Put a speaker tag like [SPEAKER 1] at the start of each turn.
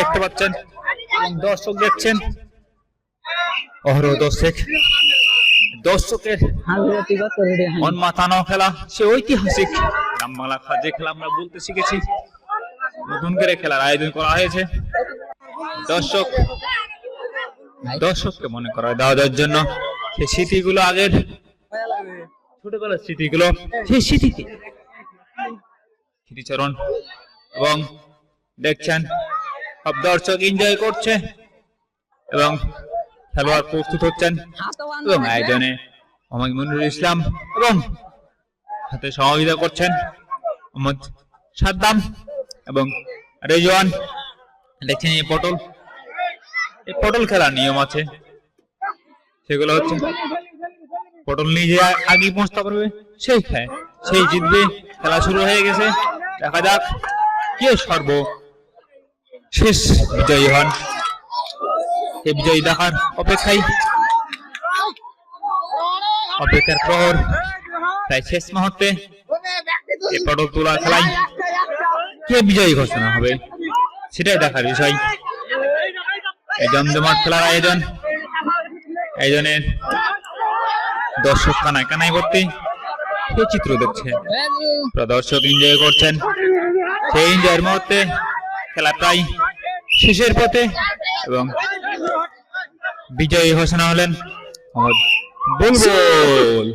[SPEAKER 1] দেখতে পাচ্ছেন। দর্শক দেখছেন। অহরহ দর্শক। দর্শকের মন খেলা, সে ঐতিহাসিক। গ্রাম যে খেলা আমরা বলতে শিখেছি, নতুন করে খেলার আয়োজন করা হয়েছে। দর্শক, দর্শককে মনে করা দেওয়ার জন্য সেই স্মৃতিগুলো আগের ছোটবেলার স্মৃতিগুলো, সেই স্মৃতিতে স্মৃতিচরণ এবং দেখছেন সব দর্শক এনজয় করছে এবং খেলোয়াড় প্রস্তুত হচ্ছেন এবং আয়োজনে মোহাম্মদ মনিরুল ইসলাম এবং হাতে সহযোগিতা করছেন মোহাম্মদ সাদ্দাম এবং রেজওয়ান। দেখছেন এই পটল এই পটল খেলার নিয়ম আছে। সেগুলো হচ্ছে পটল নিজে আগে পৌঁছতে পারবে, সেই খায় সেই জিতবে, খেলা শুরু হয়ে গেছে। দেখা যাক কে সর্ব শেষ বিজয়ী হন। সে বিজয়ী দেখার অপেক্ষায়? অপেক্ষার প্রহর তাই শেষ মুহূর্তে এই পটল তোলা খেলায় কে বিজয়ী ঘোষণা হবে সেটাই দেখার বিষয়। এই জমজমাট খেলার আয়োজন, আয়োজনের দর্শক কানায় কানায় ভর্তি। সেই চিত্র দেখছে? প্রদর্শক দর্শক এনজয় করছেন। সেই এনজয়ের মুহূর্তে খেলা প্রায় শেষের পথে এবং বিজয়ী ঘোষণা হলেন বুলবুল।